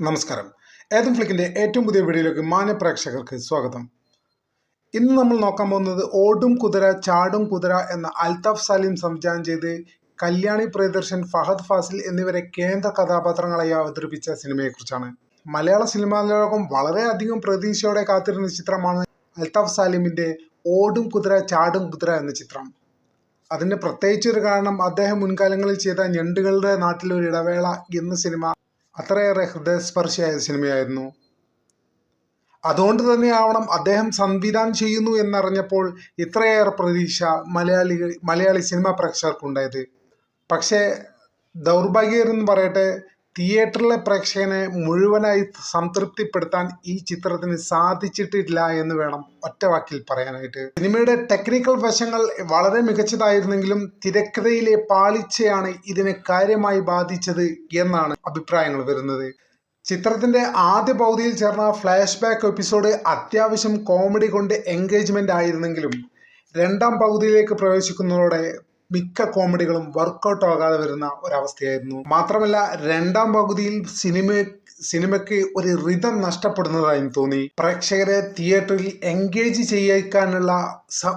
നമസ്കാരം. ഏതും ഫ്ലിക്കിന്റെ ഏറ്റവും പുതിയ വീഡിയോയിലേക്ക് മാന്യ പ്രേക്ഷകർക്ക് സ്വാഗതം. ഇന്ന് നമ്മൾ നോക്കാൻ പോകുന്നത് ഓടും കുതിര ചാടും കുതിര എന്ന അൽതാഫ് സലീം സംവിധാനം ചെയ്ത് കല്യാണി പ്രിയദർശൻ ഫഹദ് ഫാസിൽ എന്നിവരെ കേന്ദ്ര കഥാപാത്രങ്ങളായി അവതരിപ്പിച്ച സിനിമയെക്കുറിച്ചാണ്. മലയാള സിനിമാ ലോകം വളരെയധികം പ്രതീക്ഷയോടെ കാത്തിരുന്ന ചിത്രമാണ് അൽതാഫ് സാലിമിന്റെ ഓടും കുതിര ചാടും കുതിര എന്ന ചിത്രം. അതിന് പ്രത്യേകിച്ചൊരു കാരണം അദ്ദേഹം മുൻകാലങ്ങളിൽ ചെയ്ത ഞണ്ടുകളുടെ നാട്ടിലൊരു ഇടവേള എന്ന സിനിമ അത്രയേറെ ഹൃദയസ്പർശിയായ സിനിമയായിരുന്നു. അതുകൊണ്ട് തന്നെയാവണം അദ്ദേഹം സംവിധാനം ചെയ്യുന്നു എന്നറിഞ്ഞപ്പോൾ ഇത്രയേറെ പ്രതീക്ഷ മലയാളി മലയാളി സിനിമാ പ്രേക്ഷകർക്കുണ്ടായത്. പക്ഷേ ദൗർഭാഗ്യമെന്ന് പറയട്ടെ തിയേറ്ററിലെ പ്രേക്ഷകനെ മുഴുവനായി സംതൃപ്തിപ്പെടുത്താൻ ഈ ചിത്രത്തിന് സാധിച്ചിട്ടില്ല എന്ന് വേണം ഒറ്റ വാക്കിൽ പറയാനായിട്ട്. സിനിമയുടെ ടെക്നിക്കൽ വശങ്ങൾ വളരെ മികച്ചതായിരുന്നെങ്കിലും തിരക്കഥയിലെ പാളിച്ചയാണ് ഇതിനെ കാര്യമായി ബാധിച്ചത് എന്നാണ് അഭിപ്രായങ്ങൾ വരുന്നത്. ചിത്രത്തിന്റെ ആദ്യ പൗതിയിൽ ചേർന്ന ഫ്ലാഷ് ബാക്ക് എപ്പിസോഡ് അത്യാവശ്യം കോമഡി കൊണ്ട് എൻഗേജ്മെന്റ് ആയിരുന്നെങ്കിലും രണ്ടാം പകുതിയിലേക്ക് പ്രവേശിക്കുന്നതോടെ മിക്ക കോമഡികളും വർക്കൗട്ട് ആകാതെ വരുന്ന ഒരവസ്ഥയായിരുന്നു. മാത്രമല്ല രണ്ടാം പകുതിയിൽ സിനിമ സിനിമയ്ക്ക് ഒരു റിതം നഷ്ടപ്പെടുന്നതായി തോന്നി. പ്രേക്ഷകരെ തിയേറ്ററിൽ എൻഗേജ് ചെയ്യിക്കാനുള്ള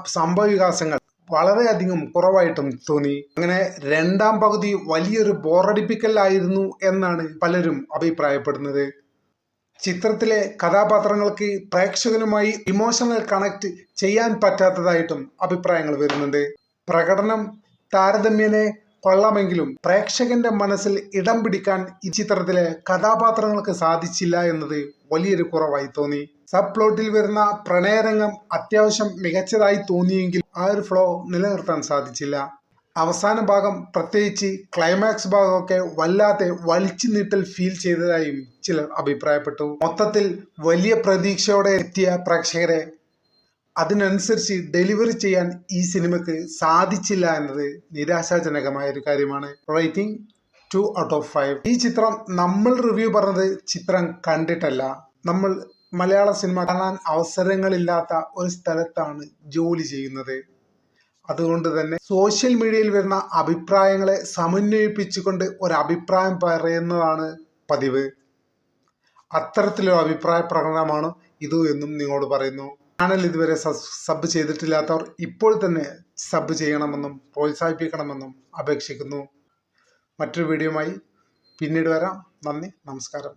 സംഭവ വികാസങ്ങൾ വളരെയധികം കുറവായിട്ടും തോന്നി. അങ്ങനെ രണ്ടാം പകുതി വലിയൊരു ബോറടിപ്പിക്കലായിരുന്നു എന്നാണ് പലരും അഭിപ്രായപ്പെടുന്നത്. ചിത്രത്തിലെ കഥാപാത്രങ്ങൾക്ക് പ്രേക്ഷകനുമായി ഇമോഷണൽ കണക്ട് ചെയ്യാൻ പറ്റാത്തതായിട്ടും അഭിപ്രായങ്ങൾ വരുന്നുണ്ട്. പ്രകടനം താരതമ്യേന കൊള്ളാമെങ്കിലും പ്രേക്ഷകന്റെ മനസ്സിൽ ഇടം പിടിക്കാൻ ഈ ചിത്രത്തിലെ കഥാപാത്രങ്ങൾക്ക് സാധിച്ചില്ല എന്നത് വലിയൊരു കുറവായി തോന്നി. സബ് പ്ലോട്ടിൽ വരുന്ന പ്രണയരംഗം അത്യാവശ്യം മികച്ചതായി തോന്നിയെങ്കിൽ ആ ഒരു ഫ്ലോ നിലനിർത്താൻ സാധിച്ചില്ല. അവസാന ഭാഗം പ്രത്യേകിച്ച് ക്ലൈമാക്സ് ഭാഗമൊക്കെ വല്ലാതെ വലിച്ചു നീട്ടൽ ഫീൽ ചെയ്തതായും ചിലർ അഭിപ്രായപ്പെട്ടു. മൊത്തത്തിൽ വലിയ പ്രതീക്ഷയോടെ എത്തിയ പ്രേക്ഷകരെ അതിനനുസരിച്ച് ഡെലിവറി ചെയ്യാൻ ഈ സിനിമക്ക് സാധിച്ചില്ല എന്നത് നിരാശാജനകമായ ഒരു കാര്യമാണ്. Rating two out of five ഈ ചിത്രം നമ്മൾ റിവ്യൂ പറഞ്ഞത് ചിത്രം കണ്ടിട്ടല്ല. നമ്മൾ മലയാള സിനിമ കാണാൻ അവസരങ്ങളില്ലാത്ത ഒരു സ്ഥലത്താണ് ജോലി ചെയ്യുന്നത്. അതുകൊണ്ട് തന്നെ സോഷ്യൽ മീഡിയയിൽ വരുന്ന അഭിപ്രായങ്ങളെ സമന്വയിപ്പിച്ചുകൊണ്ട് ഒരു അഭിപ്രായം പറയുന്നതാണ് പതിവ്. അത്തരത്തിലൊരു അഭിപ്രായ പ്രകടനമാണ് ഇത് എന്നും നിങ്ങളോട് പറയുന്നു. ചാനൽ ഇതുവരെ സബ് ചെയ്തിട്ടില്ലാത്തവർ ഇപ്പോൾ തന്നെ സബ് ചെയ്യണമെന്നും പ്രോത്സാഹിപ്പിക്കണമെന്നും അപേക്ഷിക്കുന്നു. മറ്റൊരു വീഡിയോയുമായി പിന്നീട് വരാം. നന്ദി നമസ്കാരം.